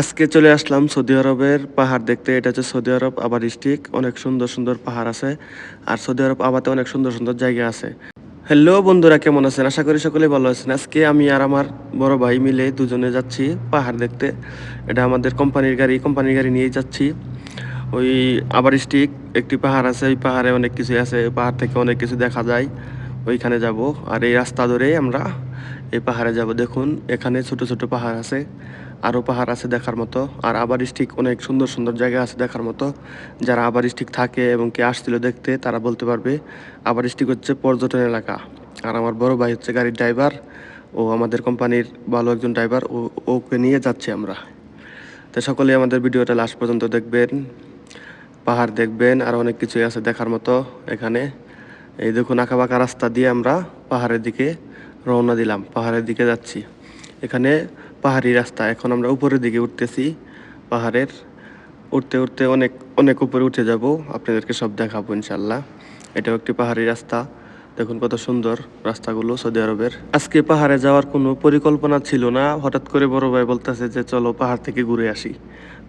আজকে চলে আসলাম সৌদি আরবের পাহাড় দেখতে। এটা হচ্ছে সৌদি আরব আবার ডিস্ট্রিক্ট। অনেক সুন্দর সুন্দর পাহাড় আছে। আর সৌদি আরব আবাতে অনেক সুন্দর সুন্দর জায়গা আছে। হ্যালো বন্ধুরা, কেমন আছেন? আশা করি সকলে ভালো আছেন। আজকে আমি আর আমার বড় ভাই মিলে দুজনে যাচ্ছি পাহাড় দেখতে। এটা আমাদের কোম্পানির গাড়ি। কোম্পানির গাড়ি নিয়েই যাচ্ছি। ওই আবার স্টিক একটি পাহাড় আছে। ওই পাহাড়ে অনেক কিছু আছে। পাহাড় থেকে অনেক কিছু দেখা যায়। ওইখানে যাব। আর এই রাস্তা ধরেই আমরা এই পাহাড়ে যাব। দেখুন, এখানে ছোট ছোট পাহাড় আছে আরও পাহাড় আছে দেখার মতো, আর আবার স্টিক অনেক সুন্দর সুন্দর জায়গা আছে দেখার মতো। যারা আবার স্টিক থাকে এবং কে আসছিল দেখতে, তারা বলতে পারবে, আবার স্টিক হচ্ছে পর্যটন এলাকা। আর আমার বড় ভাই হচ্ছে গাড়ির ড্রাইভার, ও আমাদের কোম্পানির ভালো একজন ড্রাইভার, ও, ওকে নিয়ে যাচ্ছি আমরা। তো সকলে আমাদের ভিডিওটা লাস্ট পর্যন্ত দেখবেন, পাহাড় দেখবেন, আর অনেক কিছুই আছে দেখার মতো এখানে। এই দেখুন আঁকা বাঁকা রাস্তা দিয়ে আমরা পাহাড়ের দিকে রওনা দিলাম, পাহাড়ের দিকে যাচ্ছি। এখানে পাহাড়ি রাস্তা, এখন আমরা উপরের দিকে উঠতেছি। পাহাড়ের উঠতে উঠতে অনেক অনেক উপরে উঠে যাব, আপনাদেরকে সব দেখাবো ইনশাল্লাহ এটাও একটি পাহাড়ি রাস্তা। দেখুন কত সুন্দর রাস্তাগুলো সৌদি আরবের। আজকে পাহাড়ে যাওয়ার কোনো পরিকল্পনা ছিল না। হঠাৎ করে বড় ভাই বলতেছে যে, চলো পাহাড় থেকে ঘুরে আসি।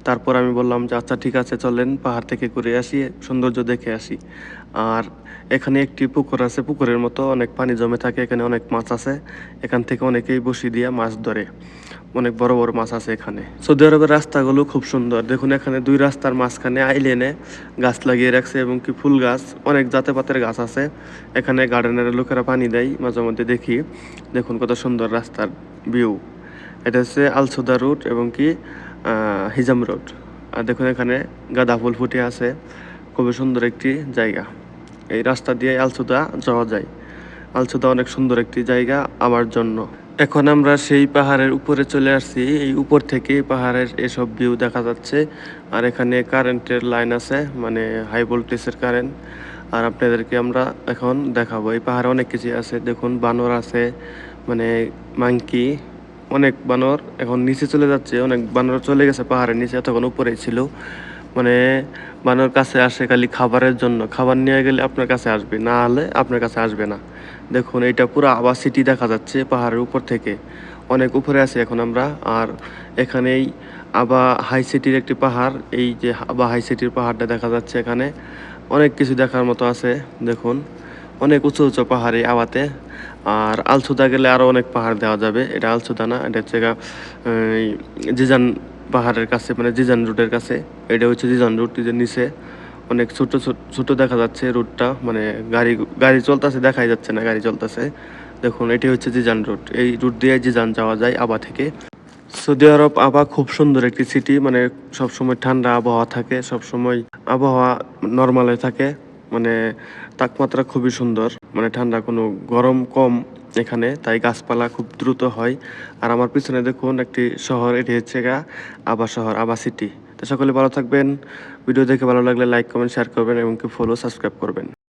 তারপর আমি বললাম যে আচ্ছা ঠিক আছে, চলেন পাহাড় থেকে ঘুরে আসি, সৌন্দর্য দেখে আসি। আর এখানে একটি পুকুর আছে, পুকুরের মতো অনেক পানি জমে থাকে, এখানে অনেক মাছ আছে। এখান থেকে অনেকেই বসি দিয়ে মাছ ধরে। অনেক বড় বড় মাছ আছে এখানে। সৌদি আরবের রাস্তাগুলো খুব সুন্দর। দেখুন, এখানে দুই রাস্তার মাঝখানে আইলেনে গাছ লাগিয়ে রাখছে এবং কি ফুল গাছ, অনেক জাতে পাতের গাছ আছে। এখানে গার্ডেনের লোকেরা পানি দেয়, মাঝে মধ্যে দেখি। দেখুন, কত সুন্দর রাস্তার ভিউ এটা হচ্ছে আলসুদা রুট এবং কি হিজাম রোড আর দেখুন, এখানে গাঁদা ফুল ফুটে আছে। খুবই সুন্দর একটি জায়গা। এই রাস্তা দিয়ে আলসুদা যাওয়া যায়। আলসুদা অনেক সুন্দর একটি জায়গা আমার জন্য। এখন আমরা সেই পাহাড়ের উপরে চলে আসছি। এই উপর থেকে পাহাড়ের এসব ভিউ দেখা যাচ্ছে। আর এখানে কারেন্টের লাইন আছে মানে হাই ভোল্টেজের কারেন্ট আর আপনাদেরকে আমরা এখন দেখাবো। এই পাহাড়ে অনেক কিছু আছে। দেখুন, বানর আছে মানে মাংকি অনেক বানর এখন নিচে চলে যাচ্ছে। অনেক বানর চলে গেছে পাহাড়ের নিচে তখন উপরেই ছিল। মানে বানর কাছে আসে খালি খাবারের জন্য। খাবার নিয়ে গেলে আপনার কাছে আসবে, না হলে আপনার কাছে আসবে না। দেখুন এটা পুরো আবার সিটি দেখা যাচ্ছে পাহাড়ের উপর থেকে। অনেক উপরে আছে এখন আমরা, আর এখানেই আবা হাই সিটির একটি পাহাড়। এই যে আবা হাই সিটির পাহাড়টা দেখা যাচ্ছে এখানে। অনেক কিছু দেখার মতো আছে, দেখুন। অনেক উঁচু উঁচু পাহাড়ে আওয়াতে আর আলসুদা গেলে আরও অনেক পাহাড় দেওয়া যাবে। এটা আলসুদা না, এটা হচ্ছে জিজান পাহাড়ের কাছে মানে জিজান রুটের কাছে। এটা হচ্ছে জিজান রুট যে নিচে অনেক ছোট ছোট দেখা যাচ্ছে রুটটা মানে গাড়ি গাড়ি চলতেছে, দেখাই যাচ্ছে না গাড়ি চলতেছে। দেখুন, এটি হচ্ছে জিজান রুট এই রুট দিয়ে জিজান যাওয়া যায় আবা থেকে। সৌদি আরব আবা খুব সুন্দর একটি সিটি মানে সবসময় ঠান্ডা আবহাওয়া থাকে, সবসময় আবহাওয়া নর্মালে থাকে মানে তাপমাত্রা খুবই সুন্দর মানে ঠান্ডা কোনো গরম কম এখানে, তাই গাছপালা খুব দ্রুত হয়। আর আমার পিছনে দেখুন একটি শহর, এটি হচ্ছে গা আবা শহর, আবা সিটি। তো সকলে ভালো থাকবেন, ভিডিও দেখে ভালো লাগলে লাইক, কমেন্ট শেয়ার করবেন এবং কি ফলো সাবস্ক্রাইব করবেন।